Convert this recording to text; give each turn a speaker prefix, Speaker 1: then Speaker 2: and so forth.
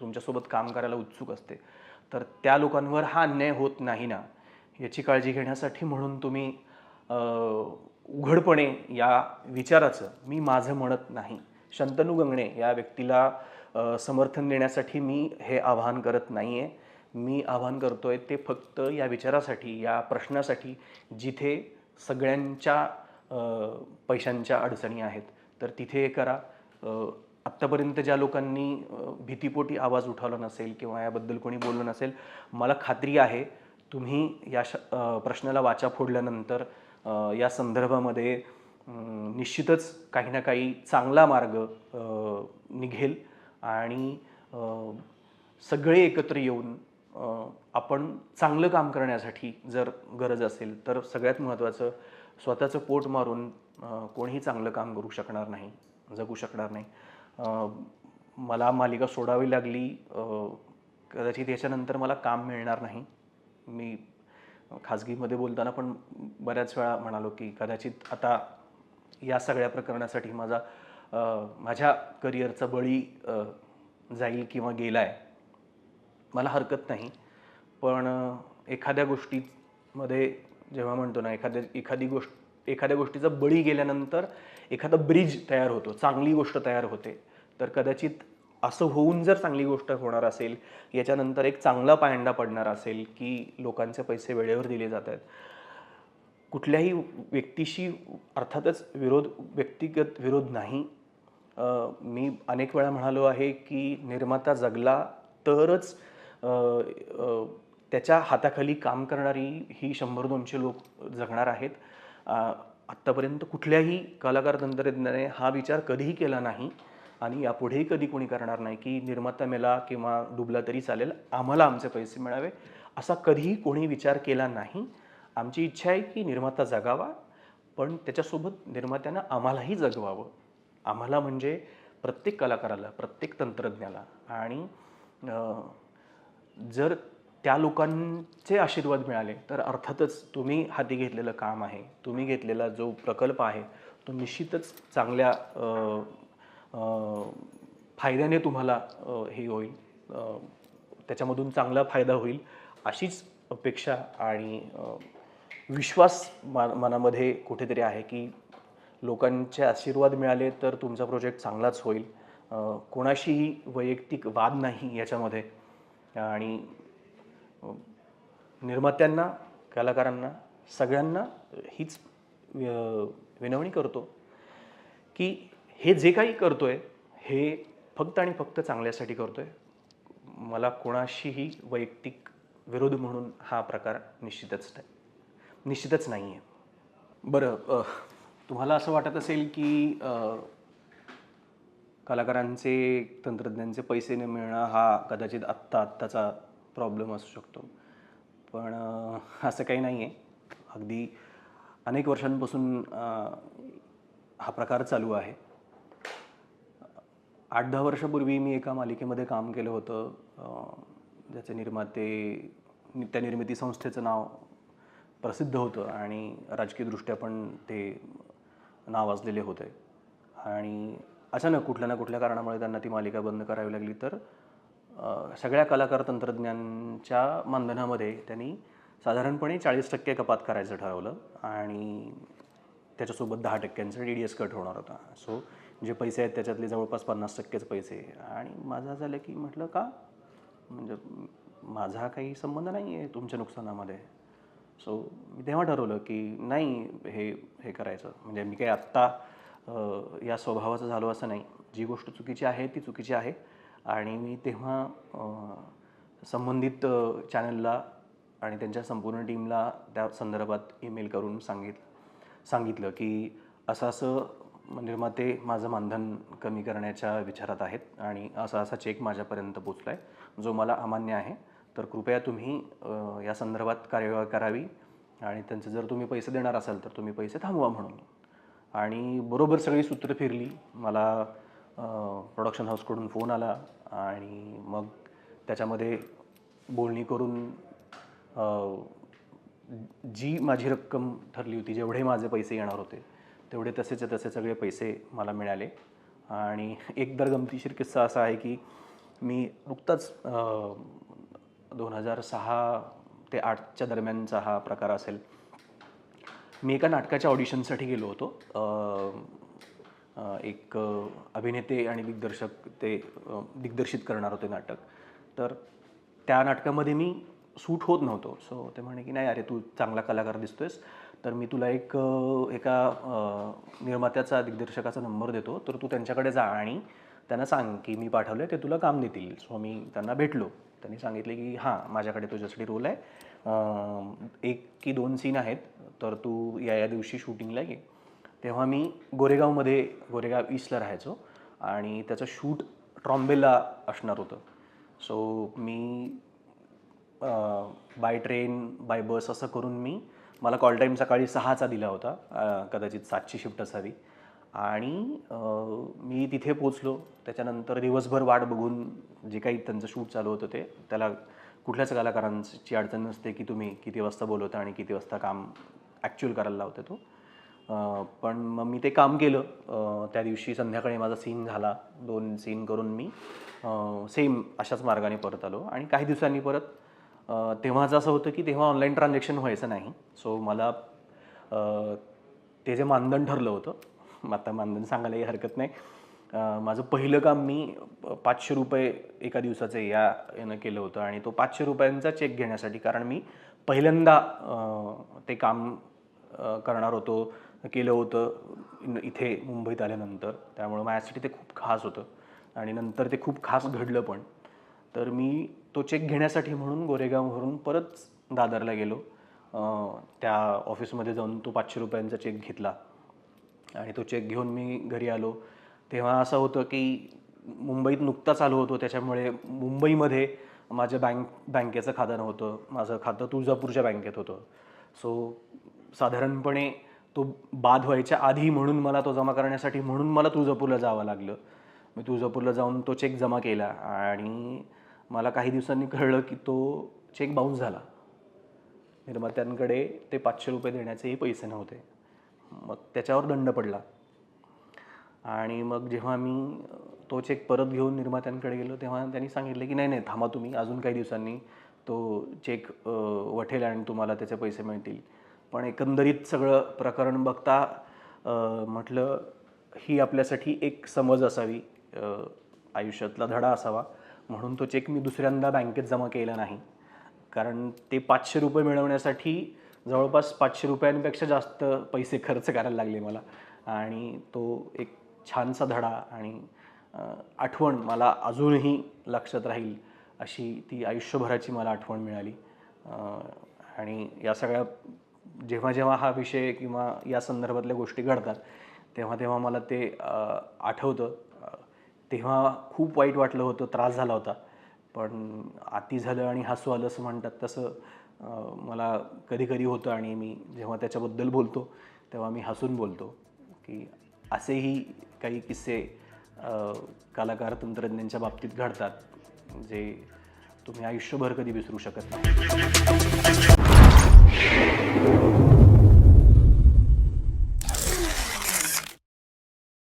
Speaker 1: तुमच्यासोबत काम करायला उत्सुक असते. तर त्या लोकांवर हा अन्याय होत नाही ना. याची काळजी घेण्यासाठी म्हणून तुम्ही उघडपणे या विचाराचं मी माझं म्हणत नाही. शंतनू गंगणे या व्यक्तीला समर्थन देण्यासाठी मी हे आवाहन करत नाही आहे मी आवाहन करतो आहे ते फक्त या विचारासाठी या प्रश्नासाठी जिथे सगळ्यांच्या पैशांच्या अडचणी आहेत. तर तिथे हे करा आत्तापर्यंत ज्या लोकांनी भीतीपोटी आवाज उठवला नसेल किंवा याबद्दल कोणी बोललं नसेल मला खात्री आहे तुम्ही या श प्रश्नाला वाचा फोडल्यानंतर या संदर्भामध्ये निश्चितच काही ना काही चांगला मार्ग निघेल आणि सगळे एकत्र येऊन आपण चांगलं काम करण्यासाठी जर गरज असेल तर सगळ्यात महत्त्वाचं स्वतःचं पोट मारून कोणीही चांगलं काम करू शकणार नाही जगू शकणार नाही. मला मालिका सोडावी लागली कदाचित याच्यानंतर मला काम मिळणार नाही. मी खाजगीमध्ये बोलताना पण बऱ्याच वेळा म्हणालो की कदाचित आता या सगळ्या प्रकरणासाठी माझा माझ्या करिअरचा बळी जाईल किंवा गेला आहे मला हरकत नाही. पण एखाद्या गोष्टीमध्ये जेव्हा म्हणतो ना एखाद्या एखादी गोष्ट एखाद्या गोष्टीचा बळी गेल्यानंतर एखादा ब्रिज तयार होतो चांगली गोष्ट तयार होते. तर कदाचित असं होऊन जर चांगली गोष्ट होणार असेल याच्यानंतर एक चांगला पायंडा पडणार असेल की लोकांचे पैसे वेळेवर दिले जात आहेत. कुठल्याही व्यक्तीशी अर्थातच विरोध व्यक्तिगत विरोध नाही. मी अनेक वेळा म्हणालो आहे की निर्माता जगला तरच त्याच्या हाताखाली काम करणारी ही शंभर दोनशे लोक जगणार आहेत. आत्तापर्यंत कुठल्याही कलाकार तंत्रज्ञाने हा विचार कधीही केला नाही आणि यापुढेही कधी कोणी करणार नाही की निर्माता मेला किंवा डुबला तरी चालेल आम्हाला आमचे पैसे मिळावे असा कधीही कोणी विचार केला नाही. आमची इच्छा आहे की निर्माता जगावा पण त्याच्यासोबत निर्मात्यानं आम्हालाही जगवावं. आम्हाला म्हणजे प्रत्येक कलाकाराला प्रत्येक तंत्रज्ञाला आणि जर त्या लोकांचे आशीर्वाद मिळाले. तर अर्थातच तुम्ही हाती घेतलेलं काम आहे तुम्ही घेतलेला जो प्रकल्प आहे तो निश्चितच चांगल्या फायद्याने तुम्हाला हे होईल. त्याच्यामधून चांगला फायदा होईल अशीच अपेक्षा आणि विश्वास मा मनामध्ये कुठेतरी आहे की लोकांचे आशीर्वाद मिळाले तर तुमचा प्रोजेक्ट चांगलाच होईल. कोणाशीही वैयक्तिक वाद नाही याच्यामध्ये. आणि निर्मात्यांना कलाकारांना सगळ्यांना हीच विनवणी करतो की हे जे काही करतो आहे हे फक्त आणि फक्त चांगल्यासाठी करतो आहे मला कोणाशीही वैयक्तिक विरोध म्हणून हा प्रकार निश्चितच नाही. निश्चितच नाही आहे बरं तुम्हाला असं वाटत असेल की कलाकारांचे तंत्रज्ञांचे पैसे न मिळणं हा कदाचित आत्ता आत्ताचा प्रॉब्लेम असू शकतो. पण असं काही नाही आहे अगदी अनेक वर्षांपासून हा प्रकार चालू आहे. आठ दहा वर्षापूर्वी मी एका मालिकेमध्ये काम केलं होतं. ज्याचे निर्माते त्या निर्मिती संस्थेचं नाव प्रसिद्ध होतं आणि राजकीयदृष्ट्या पण ते नावाजलेले होते. आणि अचानक कुठल्या ना कुठल्या कारणामुळे त्यांना ती मालिका बंद करावी लागली. तर सगळ्या कलाकार तंत्रज्ञांच्या मानधनामध्ये त्यांनी साधारणपणे चाळीस टक्के कपात करायचं ठरवलं आणि त्याच्यासोबत दहा टक्क्यांचा डी डी एस कट होणार होता. सो जे पैसे आहेत त्याच्यातले जवळपास पन्नास टक्केच पैसे. आणि माझं झालं की म्हटलं का? म्हणजे माझा काही संबंध नाही आहे तुमच्या नुकसानामध्ये. सो मी तेव्हा ठरवलं की नाही हे हे करायचं. म्हणजे मी काही आत्ता या स्वभावाचं झालो असं नाही. जी गोष्ट चुकीची आहे ती चुकीची आहे. आणि मी तेव्हा संबंधित चॅनलला आणि त्यांच्या संपूर्ण टीमला त्या संदर्भात ईमेल करून सांगितलं सांगितलं की असं असं निर्माते माझं मानधन कमी करण्याच्या विचारात आहेत आणि असा असा चेक माझ्यापर्यंत पोचला आहे जो मला अमान्य आहे. तर कृपया तुम्ही या संदर्भात कार्यवाही करावी आणि त्यांचे जर तुम्ही पैसे देणार असाल तर तुम्ही पैसे थांबवा म्हणून. आणि बरोबर सगळी सूत्र फिरली. मला प्रोडक्शन हाऊसकडून फोन आला. आणि मग त्याच्यामध्ये बोलणी करून जी माझी रक्कम ठरली होती जेवढे माझे पैसे येणार होते तेवढे तसेचे तसे सगळे पैसे मला मिळाले. आणि एक दर गमतीशीर किस्सा असा आहे की मी नुकताच दोन हजार सहा ते आठच्या दरम्यानचा हा प्रकार असेल. मी एका नाटकाच्या ऑडिशनसाठी गेलो होतो. एक अभिनेते आणि दिग्दर्शक ते दिग्दर्शित करणार होते नाटक. तर त्या नाटकामध्ये मी सूट होत नव्हतो. सो ते म्हणे की नाही अरे तू चांगला कलाकार दिसतोयस. तर मी तुला एक एका निर्मात्याचा दिग्दर्शकाचा नंबर देतो. तर तू त्यांच्याकडे जा आणि त्यांना सांग की मी पाठवलं ते तुला काम देतील. सो मी त्यांना भेटलो. त्यांनी सांगितले की हां माझ्याकडे तुझ्यासाठी रोल आहे. एक की दोन सीन आहेत. तर तू या या दिवशी शूटिंगला ये. तेव्हा मी गोरेगावमध्ये गोरेगाव ईस्टला राहायचो आणि त्याचं शूट ट्रॉम्बेला असणार होतं. सो मी बाय ट्रेन बाय बस असं करून मी मला कॉल टाईम सकाळी सहाचा दिला होता कदाचित सातची शिफ्ट असावी. आणि मी तिथे पोचलो त्याच्यानंतर दिवसभर वाट बघून जे काही त्यांचं शूट चालू होतं ते त्याला कुठल्याच कलाकारांची अडचण नसते की तुम्ही किती वाजता बोलवता आणि किती वाजता काम ॲक्च्युअल करायला लावते तो. पण मग मी ते काम केलं. त्या दिवशी संध्याकाळी माझा सीन झाला. दोन सीन करून मी सेम अशाच मार्गाने परत आलो. आणि काही दिवसांनी परत तेव्हाचं असं होतं की तेव्हा ऑनलाईन ट्रान्झॅक्शन व्हायचं नाही. सो मला ते जे मानधन ठरलं होतं आता मानधन सांगायलाही हरकत नाही. माझं पहिलं काम मी पाचशे रुपये एका दिवसाचे या यानं केलं होतं. आणि तो पाचशे रुपयांचा चेक घेण्यासाठी कारण मी पहिल्यांदा ते काम करणार होतो केलं होतं इथे मुंबईत आल्यानंतर. त्यामुळं माझ्यासाठी ते खूप खास होतं. आणि नंतर ते खूप खास घडलं पण. तर मी तो चेक घेण्यासाठी म्हणून गोरेगाववरून परत दादरला गेलो. त्या ऑफिसमध्ये जाऊन तो पाचशे रुपयांचा चेक घेतला. आणि तो चेक घेऊन मी घरी आलो. तेव्हा असं होतं की मुंबईत नुकताच आलो होतो. त्याच्यामुळे मुंबईमध्ये माझ्या बँक बँकेचं खातं नव्हतं. माझं खातं तुळजापूरच्या बँकेत होतं. सो साधारणपणे तो बाद व्हायच्या आधी म्हणून मला तो जमा करण्यासाठी म्हणून मला तुळजापूरला जावं लागलं. मी तुळजापूरला जाऊन तो चेक जमा केला आणि मला काही दिवसांनी कळलं की तो चेक बाउन्स झाला. निर्मात्यांकडे ते पाचशे रुपये देण्याचेही पैसे नव्हते. मग त्याच्यावर दंड पडला. आणि मग जेव्हा मी तो चेक परत घेऊन निर्मात्यांकडे गेलो तेव्हा त्यांनी सांगितलं की नाही नाही थांबा तुम्ही अजून काही दिवसांनी तो चेक वठेल आणि तुम्हाला त्याचे पैसे मिळतील. पण एकंदरीत सगळं प्रकरण बघता म्हटलं ही आपल्यासाठी एक समज असावी. आयुष्यातला धडा असावा. म्हणून तो चेक मी दुसऱ्यांदा बँकेत जमा केला नाही. कारण ते पाचशे रुपये मिळवण्यासाठी जवळपास पाचशे रुपयांपेक्षा जास्त पैसे खर्च करायला लागले मला. आणि तो एक छानसा धडा आणि आठवण मला अजूनही लक्षात राहील अशी ती आयुष्यभराची मला आठवण मिळाली. आणि या सगळ्या जेव्हा जेव्हा हा विषय किंवा या संदर्भातल्या गोष्टी घडतात तेव्हा तेव्हा मला ते आठवतं. तेव्हा खूप वाईट वाटलं होतं त्रास झाला होता. पण आती झालं आणि हसू आलं असं म्हणतात तसं मला कधी कधी होतं आणि मी जेव्हा त्याच्याबद्दल बोलतो तेव्हा मी हसून बोलतो की असेही काही किस्से कलाकार तंत्रज्ञांच्या बाबतीत घडतात जे तुम्ही आयुष्यभर कधी विसरू शकत नाही. Thank you.